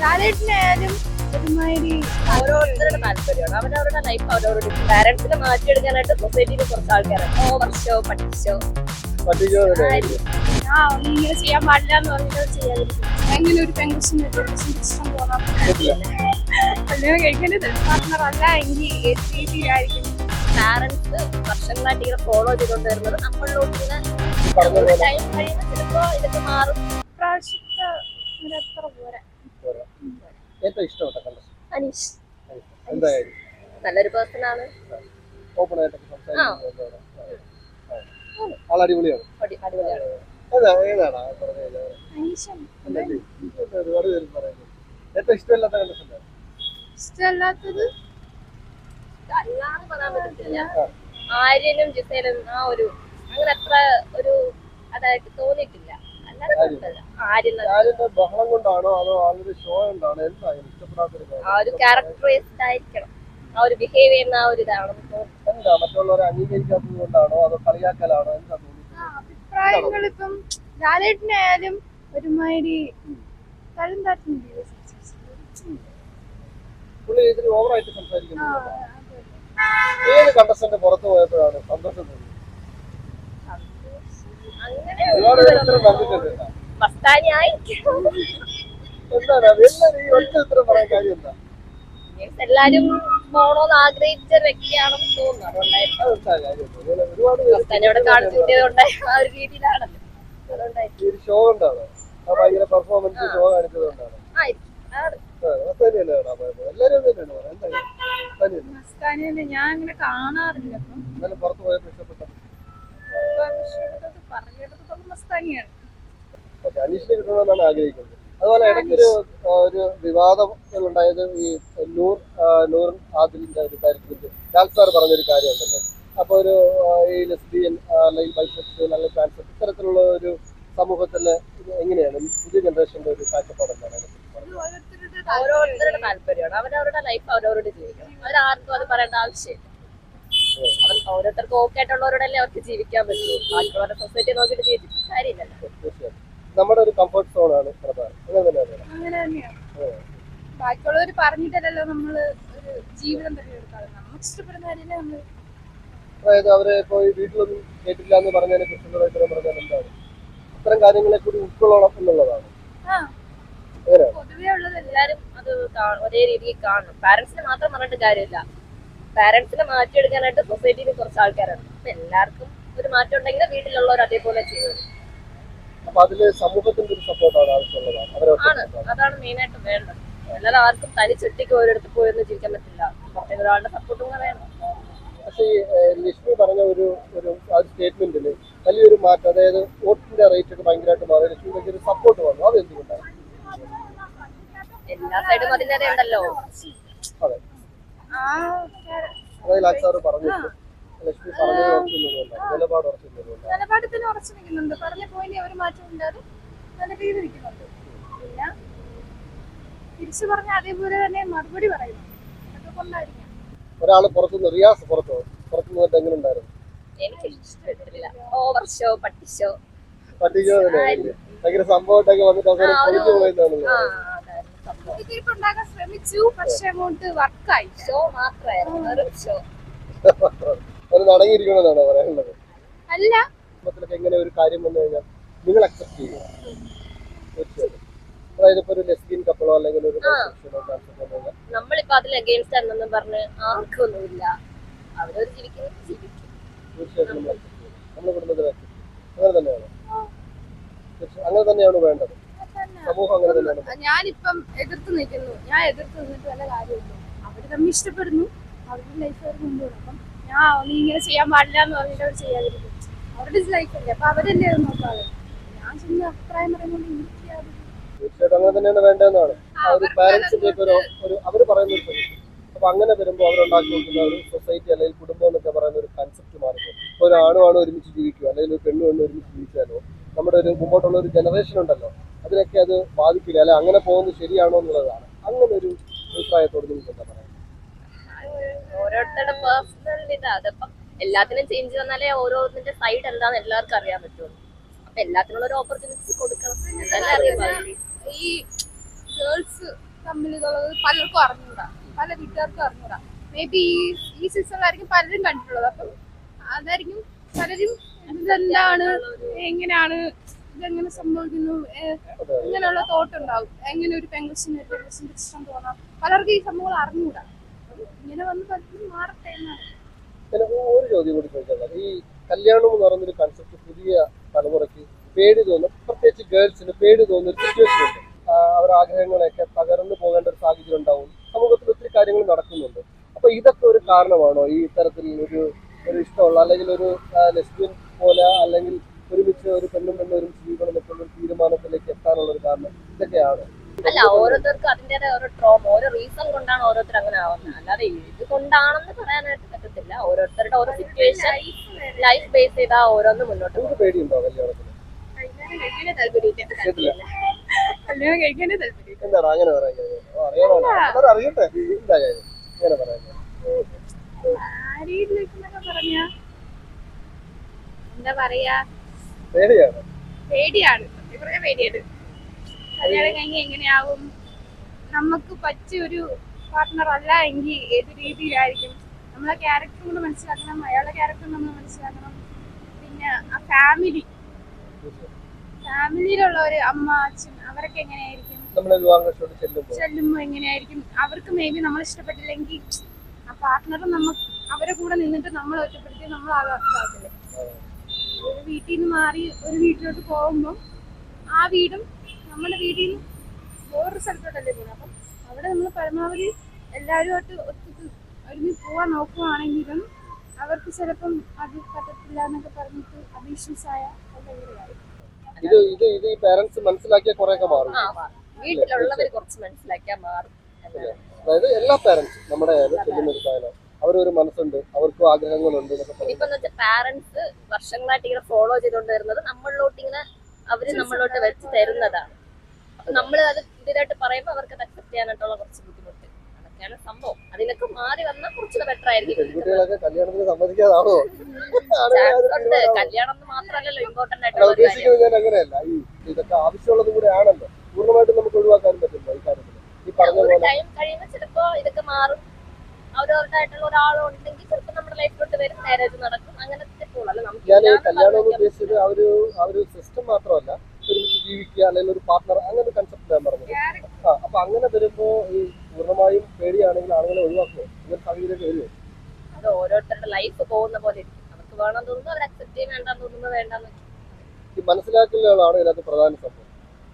ലാലേട്ടനായാലും ഒരുമാതിരി ഓരോരുത്തരുടെ താല്പര്യമാണ്. അവരവരുടെ ലൈഫ് അവരവരുടെ പാരന്റ്സിനെ മാറ്റിയെടുക്കാനായിട്ട് സൊസൈറ്റിയിൽ കുറച്ച് ആൾക്കാരുണ്ട് ഓവർ ഷോ പഠിച്ചോ. ആ നീ ഇങ്ങനെ ചെയ്യാൻ പാടില്ല എന്ന് പറഞ്ഞിട്ട് അത് എങ്ങനെ ഒരു പെൺകുച്ചിന് ഇഷ്ടം തോന്നാം കല്യാണം കഴിക്കേണ്ടത് പാർട്ട്ണർ അല്ല എങ്കിൽ രീതിയിലായിരിക്കും? പാരന്റ്സ് വർഷങ്ങളായിട്ട് ഇങ്ങനെ ഫോളോ ചെയ്തുകൊണ്ട് വരുന്നത് നമ്മളിലോട്ട് ഇങ്ങനെ ടൈം കഴിയുമ്പോൾ ചിലപ്പോ ഇതൊക്കെ മാറും. പ്രാവശ്യത്തെ ഒരു അത്ര പോരാ പോരാ. ഏറ്റവും ഇഷ്ടപ്പെട്ട കളർ അനീഷ്. എന്തായാലും നല്ലൊരു പേഴ്സൺ ആണ്. ഓപ്പൺ ആയിട്ട് സംസാരിക്കുന്നത് ആൾ അടിപൊളിയാണ്. ഒരുപാട് പേര് പറയുന്നത് ഏറ്റവും ഇഷ്ടമില്ലാത്ത ഇഷ്ടമല്ലാത്തത് പറയാൻ പറ്റത്തില്ല. ആര്യനും ജിസേലും ആ ഒരു അങ്ങനെ അത്ര ഒരു അതായത് തോന്നിയിട്ടില്ല. ബഹളം കൊണ്ടാണോ അതോ ഷോ കൊണ്ടാണോ? എന്തായാലും ഇഷ്ടപ്പെടാത്തൊരു ആ ഒരു കാര്യം ക്യാരക്ടറൈസ്ഡ് ആയിരിക്കണം. ആ ഒരു ബിഹേവ് ചെയ്യുന്ന ആ ഒരു ഇതാണ് എന്താ മറ്റുള്ളവരെ അംഗീകരിക്കാത്തത് കൊണ്ടാണോ അതോ കളിയാക്കലാണോ? എന്താ അഭിപ്രായങ്ങൾ ഇപ്പം ഒരുമാതിരി തരം പുള്ളി ഇതിന് ഓവറായിട്ട് ആ സംസാരിക്കുന്നു ഏത് കണ്ടസ്റ്റന്റ് പുറത്തു പോയപ്പോഴാണ് സന്തോഷം തോന്നിയത്? എല്ലാരും പോണോന്ന് ആഗ്രഹിച്ച വ്യക്തിയാണെന്ന് തോന്നുന്നു പേര് മസ്താനി അവിടെ കാണിച്ചു കിട്ടിയതുകൊണ്ടായി ആ ഒരു രീതിയിലാണ് ഞാൻ അങ്ങനെ കാണാറില്ല പുറത്ത് ഇഷ്ടപ്പെട്ട ഇഷ്ടപ്പെട്ടത് തന്നെയാണ്. അനീഷിനെ കിട്ടണമെന്നാണ് ആഗ്രഹിക്കുന്നത്. അതുപോലെ ഇടയ്ക്കൊരു ഒരു വിവാദം ഉണ്ടായത് ഈ നൂർ നൂർ ആദിലിന്റെ ഒരു കാര്യത്തിൽ ഡാക്ടർ പറഞ്ഞൊരു കാര്യമുണ്ടല്ലോ. അപ്പൊ ഒരു ഈ ലെസ്ബിയൻ അല്ലെങ്കിൽ ബൈസെക്സ് അല്ലെങ്കിൽ ട്രാൻസ്ജെൻഡർ ഇത്തരത്തിലുള്ള ഒരു സമൂഹത്തിൽ എങ്ങനെയാണ് പുതിയ ജനറേഷന്റെ ഒരു കാഴ്ചപ്പാട് എന്താണ് ഓരോരുത്തരുടെ താല്പര്യമാണ്. അവരവരുടെ ലൈഫ് അവരവരോട് ജീവിക്കണം. അവരാർക്കും അത് പറയേണ്ട ആവശ്യമില്ല. അവർ ഓരോരുത്തർക്ക് ഓക്കെ ആയിട്ടുള്ളവരോടല്ലേ അവർക്ക് ജീവിക്കാൻ പറ്റൂ. ബാക്കിയുള്ളവരുടെ സൊസൈറ്റി നോക്കിയിട്ട് ജീവിച്ചിട്ട് കാര്യമില്ലല്ലോ നമ്മുടെ ഒരു കംഫർട്ട് സോൺ ആണ് അങ്ങനെ തന്നെയാണ്. ബാക്കിയുള്ളവർ പറഞ്ഞിട്ടല്ലല്ലോ നമ്മൾ ഒരു ജീവിതം തിരഞ്ഞെടുക്കാറ്. നമുക്ക് ഇഷ്ടപ്പെടുന്ന കാര്യമല്ലേ നമ്മൾ അതായത് അവരെ ഇപ്പോ ഈ വീട്ടിലൊന്നും കേട്ടില്ല എന്ന് പറഞ്ഞതിനെ കുറിച്ചുള്ള ഉത്തരം പറഞ്ഞാൽ എന്താണ്? അത്തരം കാര്യങ്ങളെ കൂടി ഉൾക്കൊള്ളണം എന്നുള്ളതാണ്. ആ. പൊതുവേ ഉള്ളത് എല്ലാരും അത് ഒരേ രീതിയിൽ കാണണം. പാരന്റ്സിന് മാത്രം പറഞ്ഞിട്ട് കാര്യമില്ല. പാരന്റ്സിനെ മാറ്റിയെടുക്കാനായിട്ട് സൊസൈറ്റിയിൽ കുറച്ച് ആൾക്കാരാണ്. അപ്പൊ എല്ലാവർക്കും ഒരു മാറ്റം ഉണ്ടെങ്കിൽ വീട്ടിലുള്ളവർ അതേപോലെ ചെയ്യുന്നത് ആണ് അതാണ് മെയിൻ ആയിട്ട് വേണ്ടത്. എല്ലാവരും ആർക്കും തനിച്ചൊറ്റയ്ക്ക് ഒരിടത്ത് പോയൊന്നും ജീവിക്കാൻ പറ്റില്ല. പുറത്തേക്ക് ഒരാളുടെ സപ്പോർട്ടും കൂടെ വേണം. പക്ഷേ ഈ ലക്ഷ്മി പറഞ്ഞ ഒരു ഒരു സ്റ്റേറ്റ്മെന്റിൽ വലിയൊരു മാറ്റം അതായത് വോട്ടിന്റെ റേറ്റ് ഒക്കെ ഭയങ്കരമായിട്ട് മാറി. ലക്ഷ്മിക്ക് ഒരു സപ്പോർട്ട് വന്നു. അത് എന്തുകൊണ്ടാണ് എല്ലാ സൈഡും അതിന്റെ ഉണ്ടല്ലോ. ഉറച്ചു നിൽക്കുന്നുണ്ട്. പറഞ്ഞ പോയിന്റ് നല്ല രീതിയിൽ പിന്നെ തിരിച്ചു പറഞ്ഞ അതേപോലെ തന്നെ മറുപടി പറയുന്നു. അതൊക്കെ കൊണ്ടായിരിക്കാം ഒരാൾ പുറത്തുനിന്ന് റിയാസ് പുറത്തോ? പുറത്തുനിന്ന് എങ്ങനെ ഉണ്ടായിരുന്നു? എനിക്ക് ഇഷ്ടപ്പെട്ടില്ല ഓവർ ഷോ ഭയങ്കര സംഭവമായിട്ടൊക്കെ വന്നിട്ട് അവസാനം ആ, ഉണ്ടാക്കാൻ ശ്രമിച്ചു പക്ഷെ അങ്ങോട്ട് വർക്കായി. ഷോ മാത്രമായിരുന്നു ഷോ ഒരു നടങ്ങിയിരിക്കണമെന്നാണ് പറയാനുള്ളത്? അല്ല. എങ്ങനെ ഒരു കാര്യം വന്നു കഴിഞ്ഞാൽ നിങ്ങൾ അക്സെപ്റ്റ് ചെയ്യുക. തീർച്ചയായിട്ടും. അതായത് ഇപ്പൊ ഒരു ലെസ്ബിയൻ കപ്പിളോ അല്ലെങ്കിൽ ഒരു നമ്മളിപ്പോ അതിൽ അഗെയിൻസ്റ്റ് ആണെന്നും പറഞ്ഞ് ആർക്കൊന്നുമില്ല. അവരവർ ജീവിക്കുന്നത് ജീവിക്കും തീർച്ചയായിട്ടും നമ്മൾ കുടുംബത്തിൽ അങ്ങനെ തന്നെയാണ്. അങ്ങനെ തന്നെയാണ് വേണ്ടത്. ഞാനിപ്പം എതിർത്ത് നിൽക്കുന്നു. ഞാൻ എതിർത്ത് നിന്നിട്ട് വല്ല കാര്യമില്ല അവർ തമ്മിൽ ഇഷ്ടപ്പെടുന്നു. അവരുടെ ലൈഫ് അവർ കൊണ്ടുപോകണം അപ്പം ഞാൻ നീ ഇങ്ങനെ ചെയ്യാൻ പാടില്ല എന്ന് പറഞ്ഞിട്ട് അവർ ചെയ്യാതിരിക്കും. അവരുടെ ലൈഫ് അല്ലേ? അപ്പൊ അവരല്ലേ അത് നോക്കാതെ. ഞാൻ ചെന്ന് അഭിപ്രായം പറയുന്നത് എനിക്ക് യാതൊരു തീർച്ചയായിട്ടും അങ്ങനെ തന്നെയാണ് വേണ്ടതെന്നാണ്. പാരന്റ്സിന്റെ ഒരു ഒരു അവർ പറയുന്ന ഒരു അപ്പൊ അങ്ങനെ വരുമ്പോൾ അവരുണ്ടാക്കി നോക്കുന്ന ഒരു സൊസൈറ്റി അല്ലെങ്കിൽ കുടുംബം എന്നൊക്കെ പറയുന്ന ഒരു കൺസെപ്റ്റ് മാറുമ്പോൾ ഒരു ആണും ആണും ഒരുമിച്ച് ജീവിക്കുക അല്ലെങ്കിൽ ഒരു പെണ്ണും പെണ്ണും ഒരുമിച്ച് ജീവിച്ചാലോ നമ്മുടെ ഒരു മുമ്പോട്ടുള്ള ഒരു ജനറേഷൻ ഉണ്ടല്ലോ. അതിനൊക്കെ അത് ബാധിക്കില്ല അല്ലെ? അങ്ങനെ പോകുന്നത് ശരിയാണോ എന്നുള്ളതാണ്. അങ്ങനെ ഒരു അഭിപ്രായത്തോട് നിങ്ങൾക്ക് എന്താ പറയാം ഓരോരുത്തരുടെ പേഴ്സണൽ ഇതാ. അതിപ്പം എല്ലാത്തിനും ചേഞ്ച് വന്നാലേ ഓരോന്നിന്റെ സൈഡ് എന്താന്ന് എല്ലാവർക്കും അറിയാൻ പറ്റുള്ളൂ. അപ്പൊ എല്ലാത്തിനുള്ള ഒരു ഓപ്പർച്യൂണിറ്റി കൊടുക്കണം. ഈ ഗേൾസ് തമ്മിൽ ഇതുള്ളത് പലർക്കും അറിഞ്ഞൂടാ. പല വീട്ടുകാർക്കും അറിഞ്ഞൂടാ. മേ ബി ഈ ഈ സീസണിലായിരിക്കും പലരും കണ്ടിട്ടുള്ളത്. അപ്പം അതായിരിക്കും പലരും എന്താണ് എങ്ങനെയാണ് ഇതെങ്ങനെ സംഭവിക്കുന്നു. ഇങ്ങനെയുള്ള തോട്ട് ഉണ്ടാവും. എങ്ങനെ ഒരു പെങ്കുസിന് ഒരു പെങ്കുസിന്റെ ഇഷ്ടം തോന്നാം? പലർക്കും ഈ സംഭവങ്ങൾ അറിഞ്ഞൂടാ. ഇങ്ങനെ വന്ന് പലർക്കും മാറട്ടെ എന്നാണ്. ഒരു ചോദ്യം കൂടി ചോദിച്ചാൽ ഈ കല്യാണം എന്ന് പറയുന്നൊരു കൺസെപ്റ്റ് പുതിയ തലമുറയ്ക്ക് പേടി തോന്നും. പ്രത്യേകിച്ച് ഗേൾസിന് പേടി തോന്നുന്ന ഒരു സിറ്റുവേഷൻ ഉണ്ട്. അവരുടെ ആഗ്രഹങ്ങളെയൊക്കെ തകർന്നു പോകേണ്ട ഒരു സാഹചര്യം ഉണ്ടാവും. സമൂഹത്തിൽ ഒത്തിരി കാര്യങ്ങൾ നടക്കുന്നുണ്ട്. അപ്പൊ ഇതൊക്കെ ഒരു കാരണമാണോ? ഈ ഇത്തരത്തിൽ ഒരു ഒരു ഇഷ്ടമുള്ള അല്ലെങ്കിൽ ഒരു ലെസ്ബിയൻ പോലെ അല്ലെങ്കിൽ ഒരുമിച്ച് ഒരു പെണ്ണും പെണ്ണും ഒരുമിച്ച് ജീവിക്കണം എന്നൊക്കെ ഒരു തീരുമാനത്തിലേക്ക് എത്താനുള്ള ഒരു കാരണം ഇതൊക്കെയാണ്. അല്ല ഓരോരുത്തർക്കും അതിന്റെതായ ഓരോ ട്രോമ ഓരോ റീസൺ കൊണ്ടാണ് ഓരോരുത്തർ അങ്ങനെ ആവുന്നത്. അല്ലാതെ ഇത് കൊണ്ടാണെന്ന് പറയാനായിട്ട് പറ്റത്തില്ല. ഓരോരുത്തരുടെ ഓരോ സിറ്റുവേഷൻ ലൈഫ് ബേസ് ചെയ്താ ഓരോന്ന് മുന്നോട്ട് പേടിയുണ്ടോ കല്യാണത്തിന്? കല്യാണം കഴിക്കാനേ കഴിക്കാനേ എന്താണ് അങ്ങനെ പറയാൻ അറിയട്ടെ. അങ്ങനെ പറയാൻ എന്താ പറയാ? പേടിയാണ്. പേടിയാണ്. പേടിയാണ്. കല്യാണം കഴിഞ്ഞ് എങ്ങനെയാവും? നമുക്ക് പറ്റിയ ഒരു പാർട്ട്ണർ അല്ല എങ്കിൽ ഏത് രീതിയിലായിരിക്കും? നമ്മളെ ക്യാരക്ടർ കൂടെ മനസ്സിലാക്കണം അയാളുടെ ക്യാരക്ടർ നമ്മൾ മനസ്സിലാക്കണം. പിന്നെ ആ ഫാമിലി ഫാമിലിയിലുള്ള ഒരു അമ്മ അച്ഛൻ അവരൊക്കെ എങ്ങനെയായിരിക്കും? ചെല്ലുമ്പോൾ എങ്ങനെയായിരിക്കും? അവർക്ക് മേ ബി നമ്മൾ ഇഷ്ടപ്പെട്ടില്ലെങ്കിൽ ആ പാർട്ട്ണർ നമുക്ക് അവരെ കൂടെ നിന്നിട്ട് നമ്മൾ ഒറ്റപ്പെടുത്തി നമ്മൾ ആകാത്തില്ലേ ഒരു വീട്ടിൽ നിന്ന് മാറി ഒരു വീട്ടിലോട്ട് പോകുമ്പോൾ ആ വീടും സ്ഥലത്തോട്ടല്ലേ പോകുന്നത് അപ്പം അവിടെ നമ്മൾ പരമാവധി എല്ലാവരുമായിട്ട് ഒത്തിരി ഒരുമിച്ച് പോവാൻ നോക്കുവാണെങ്കിലും അവർക്ക് ചിലപ്പം അത് പറ്റത്തില്ല എന്നൊക്കെ പറഞ്ഞിട്ട് അബീഷ്യസായ ആയ ഇത് ഇത് ഇത് ഈ പാരന്റ്സ് മനസ്സിലാക്കിയ കുറെയൊക്കെ മാറും. വീട്ടിലുള്ളവർ കുറച്ച് മനസ്സിലാക്കിയാൽ മാറും. എന്നാണ് അതായത് എല്ലാ നമ്മുടെ അവരൊരു മനസ്സുണ്ട് അവർക്കും ആഗ്രഹങ്ങളുണ്ട് പാരന്റ്സ് വർഷങ്ങളായിട്ട് ഇങ്ങനെ ഫോളോ ചെയ്തുകൊണ്ട് വരുന്നത് നമ്മളിലോട്ട് ഇങ്ങനെ അവർ നമ്മളിലോട്ട് വെച്ച് തരുന്നതാണ്. നമ്മൾ അത് ഇതിനായിട്ട് പറയുമ്പോൾ അവർക്ക് അത് അക്സെപ്റ്റ് ചെയ്യാനായിട്ടുള്ള കുറച്ച് ബുദ്ധിമുട്ട്. അതൊക്കെയാണ് സംഭവം. അതിനൊക്കെ മാറി വന്നാൽ കുറച്ചുകൂടെ ബെറ്റർ ആയിരിക്കും ഉണ്ട്. കല്യാണം എന്ന് മാത്രമല്ലല്ലോ ഇമ്പോർട്ടന്റ് ആയിട്ടുള്ള ഒരു കാര്യം. ഞാൻ അങ്ങനെയല്ല. ഈ ഇതൊക്കെ ആവശ്യമുള്ളത് കൂടെ ആണല്ലോ. പൂർണമായിട്ടും നമുക്ക് ഒഴിവാക്കാൻ പറ്റില്ല ഈ കാര്യത്തിൽ. ഈ പറഞ്ഞ ഒരു പോലെ ടൈം കഴിയുമ്പോൾ ചിലപ്പോ ഇതൊക്കെ മാറും. അവരവരുടായിട്ടുള്ള ഒരാളുണ്ടെങ്കിൽ ചിലപ്പോൾ നമ്മുടെ ലൈഫിലോട്ട് വരും. മാരേജ് നടക്കും. അങ്ങനത്തെ നമുക്ക് ഞാൻ ഈ ഇല്ലാന്ന് കല്യാണം എന്ന് ഉദ്ദേശിച്ചത് ആ ഒരു ആ ഒരു സിസ്റ്റം മാത്രമല്ല. ജീവിക്കുക അല്ലെങ്കിൽ ഒരു പാർട്ണർ അങ്ങനെ ഒരു കൺസെപ്റ്റ് ഞാൻ പറഞ്ഞത്. ആ അപ്പൊ അങ്ങനെ വരുമ്പോ ഈ പൂർണമായും പേടിയാണെങ്കിൽ ആളുകളെ ഒഴിവാക്കുക. ഇങ്ങനെ സാഹചര്യം വരുമോ? അത് ഓരോരുത്തരുടെ ലൈഫ് പോകുന്ന പോലെ ഇരിക്കും. അവർക്ക് വേണം തോന്നുന്നു അവർ അക്സെപ്റ്റ് ചെയ്യാൻ വേണ്ടെന്ന് തോന്നുന്നു വേണ്ടെന്ന് ഈ മനസ്സിലാക്കലുകളാണ് ഇതിനകത്ത് പ്രധാന സംഭവം.